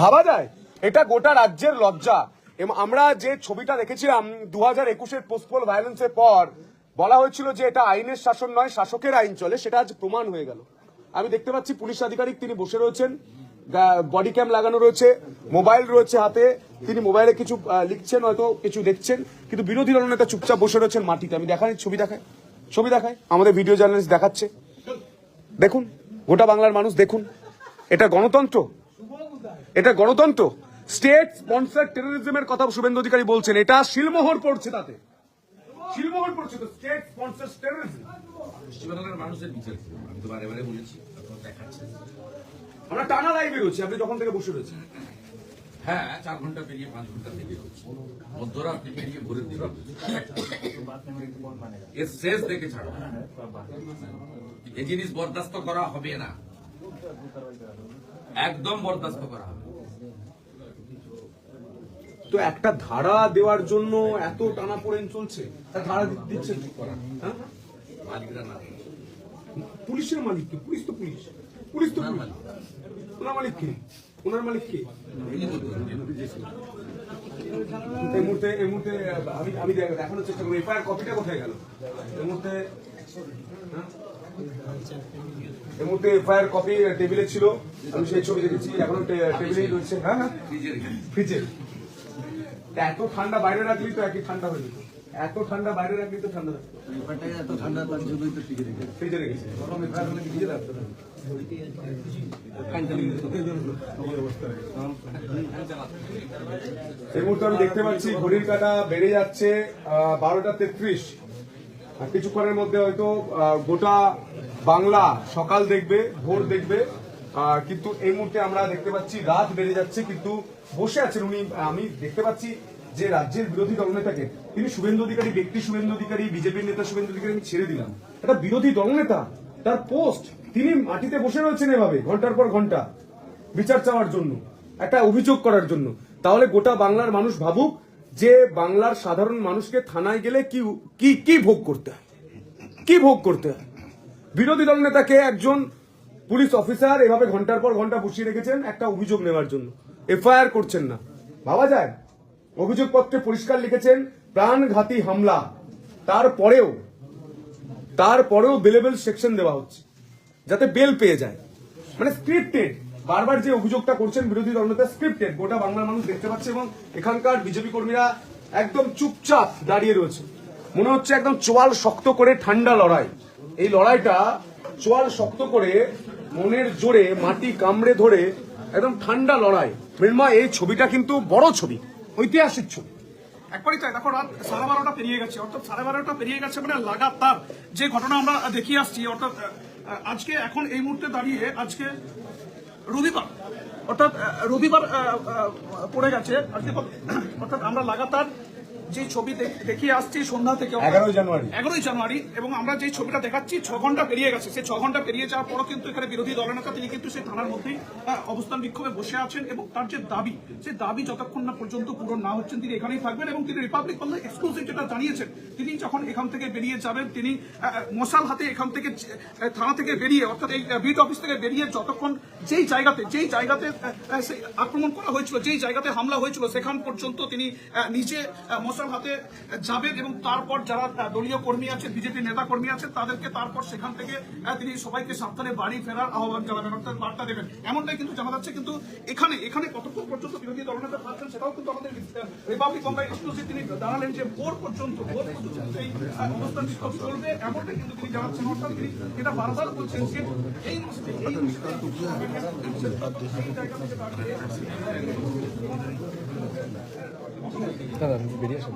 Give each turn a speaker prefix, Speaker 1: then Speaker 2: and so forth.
Speaker 1: ভাবা যায়? এটা গোটা রাজ্যের লজ্জা। এবং আমরা যে ছবিটা দেখেছিলাম দু হাজার একুশের পোস্টপোল ভায়োলেন্সের পর, বলা হয়েছিল যে এটা আইনের শাসন নয়, শাসকের আইন চলে। সেটা আজ প্রমাণ হয়ে গেল। আমি দেখতে পাচ্ছি পুলিশ আধিকারিক তিনি বসে রয়েছেন বডি ক্যাম লাগানো রয়েছে মোবাইল রয়েছে হাতে। তিনি মোবাইলে কিছু লিখছেন, হয়তো কিছু দেখছেন, কিন্তু বিরোধী দলনেতা চুপচাপ বসে রয়েছেন মাটিতে। আমি দেখাই ছবি দেখায় ছবি দেখায় আমাদের ভিডিও জার্নালিস্ট দেখাচ্ছে। দেখুন, গোটা বাংলার মানুষ দেখুন। এটা গণতন্ত্র। এটা গণতন্ত্র। স্টেট স্পন্সার টেরোরিজমের কথা শুভেন্দু অধিকারী বলছেন। এটা শিলমোহর পড়ছে তাতে। শিলমোহর পড়ছে তো স্টেট স্পন্সার টেরোরিজম
Speaker 2: পশ্চিমবাংলার মানুষের বিচার আমি তো বারে বারে বলেছি
Speaker 1: আমরা টানা লাইভে রয়েছি আপনি যখন থেকে বসে রয়েছেন।
Speaker 2: হ্যাঁ চার ঘণ্টা পেরিয়ে পাঁচ ঘণ্টা পেরিয়ে হচ্ছে। মধ্যরাত্রি পেরিয়ে ভোরের দিকে এর শেষ দেখে ছাড়ো। এই জিনিস বরদাস্ত করা হবে না। একদম বরদাস্ত করা হবে।
Speaker 1: তো একটা ধারা দেওয়ার জন্য এত টানা পড়েন চলছে ধারা দি- দিচ্ছেন করার হ্যাঁ?
Speaker 2: মালিকরা না
Speaker 1: পুলিশের মালিক কে? পুলিশ তো পুলিশ। পুলিশ তো ওনার মালিক। কে? ওনার মালিক কে? এই মুহূর্তে এই মুহূর্তে আমি আমি দেখানোর চেষ্টা করব। এফআইআর কপিটা কোথায় গেল? এই মুহূর্তে হ্যাঁ? এই মুহূর্তে এফআইআর কপি টেবিলে ছিল। আমি সেই ছবি দেখেছি। এখনও টে- টেবিলেই রয়েছে। হ্যাঁ হ্যাঁ।
Speaker 2: ফ্রিজের
Speaker 1: ফ্রিজে এত ঠান্ডা বাইরে রাখলেই তো একই ঠান্ডা হয়ে যেত। এত ঠান্ডা বাইরে রাখলেই তো ঠান্ডা
Speaker 3: এত ঠান্ডা তো টিকে রেখেছে
Speaker 1: ফ্রিজে রেখেছে গরম এফআইআর হলে রাখতো না। এই মুহূর্তে আমি দেখতে পাচ্ছি ঘড়ির কাটা বেড়ে যাচ্ছে বারোটা তেত্রিশ। আর কিছুক্ষণের মধ্যে হয়তো গোটা বাংলা সকাল দেখবে ভোর দেখবে। কিন্তু এই মুহূর্তে আমরা দেখতে পাচ্ছি, রাত বেড়ে যাচ্ছে, কিন্তু বসে আছেন উনি। আমি দেখতে পাচ্ছি যে রাজ্যের বিরোধী দলনেতাকে, তিনি শুভেন্দু অধিকারী, ব্যক্তি শুভেন্দু অধিকারী, বিজেপির নেতা শুভেন্দু অধিকারী, আমি ছেড়ে দিলাম। একটা বিরোধী দলনেতা, তার পোস্ট, তিনি মাটিতে বসে রয়েছেন এভাবে, ঘণ্টার পর ঘণ্টা, বিচার চাওয়ার জন্য, একটা অভিযোগ করার জন্য। তাহলে গোটা বাংলার মানুষ ভাবুক যে বাংলার সাধারণ মানুষকে থানায় গেলে কি কি কি ভোগ করতে হয়? কি ভোগ করতে হয়? বিরোধী দল নেতাকে একজন পুলিশ অফিসার এভাবে ঘণ্টার পর ঘণ্টা বসিয়ে রেখেছেন একটা অভিযোগ নেওয়ার জন্য। এফআইআর করছেন না। ভাবা যায়, অভিযোগপত্রে পরিষ্কার লিখেছেন, প্রাণঘাতী হামলা। তারপরেও তারপরেও বেলেবেল সেকশন দেওয়া হচ্ছে, যাতে বেল পেয়ে যায়। মানে স্ক্রিপ্টেড বারবার যে অভিযোগটা করছেন বিরোধী দলনেতা স্ক্রিপ্টেড গোটা বাংলার মানুষ দেখতে পাচ্ছে এবং এখানকার বিজেপি কর্মীরা একদম চুপচাপ দাঁড়িয়ে রয়েছে। মনে হচ্ছে একদম চোয়াল শক্ত করে ঠান্ডা লড়াই। এই লড়াইটা চোয়াল শক্ত করে মনের জোরে মাটি কামড়ে ধরে একদম ঠান্ডা লড়াই। মৃন্ময় এই ছবিটা কিন্তু বড় ছবি, ঐতিহাসিক ছবি।
Speaker 4: একবারই তাই, দেখো, রাত সাড়ে বারোটা পেরিয়ে গেছে, অর্থাৎ সাড়ে বারোটা পেরিয়ে গেছে মানে লাগাতার যে ঘটনা আমরা দেখিয়ে আসছি, অর্থাৎ আজকে এখন এই মুহূর্তে দাঁড়িয়ে আজকে রবিবার, অর্থাৎ রবিবার পড়ে গেছে অর্থাৎ আমরা লাগাতার যে ছবি দেখ- দেখিয়ে আসছি সন্ধ্যা থেকে
Speaker 1: 11ই জানুয়ারি।
Speaker 4: এগারোই জানুয়ারি এবং আমরা যে ছবিটা দেখাচ্ছি ছ ঘণ্টা পেরিয়ে গেছে সেই ছ ঘণ্টা পেরিয়ে যাওয়ার পরও কিন্তু এখানে বিরোধী দলনেতা তিনি কিন্তু সেই থানার মধ্যেই অবস্থান বিক্ষোভে বসে আছেন এবং তার যে দাবি সেই দাবি যতক্ষণ না পর্যন্ত পূরণ না হচ্ছেন তিনি এখানেই থাকবেন এবং তিনি রিপাবলিক বাংলা এক্সক্লুসিভ যেটা জানিয়েছেন তিনি যখন এখান থেকে বেরিয়ে যাবেন তিনি মশাল হাতে এখান থেকে থানা থেকে বেরিয়ে অর্থাৎ এই বিট অফিস থেকে বেরিয়ে যতক্ষণ যেই জায়গাতে যেই জায়গাতে আক্রমণ করা হয়েছিল যেই জায়গাতে হামলা হয়েছিল সেখান পর্যন্ত তিনি নিজে আহ, মশাল হাতে যাবেন এবং তারপর যারা দলীয় কর্মী আছে বিজেপি নেতা কর্মী আছে তাদেরকে তারপর সেখান থেকে তিনি সবাইকে সাবধানে বাড়ি ফেরার আহ্বান জানাবেন অর্থাৎ বার্তা দেবেন এমনটাই কিন্তু জানা যাচ্ছে কিন্তু এখানে এখানে কতক্ষণ পর্যন্ত বিরোধী দলনেতা থাকছেন সেটাও কিন্তু আমাদের রিপাবলিক বাংলা এক্সক্লুসিভ তিনি জানালেন যে ভোর পর্যন্ত ভোর পর্যন্ত এই অবস্থান বিক্ষোভ চলবে এমনটাই কিন্তু তিনি জানাচ্ছেন অর্থাৎ তিনি এটা বারবার বলছেন যে এই মুহূর্তে এই জায়গা থেকে Nada, verías.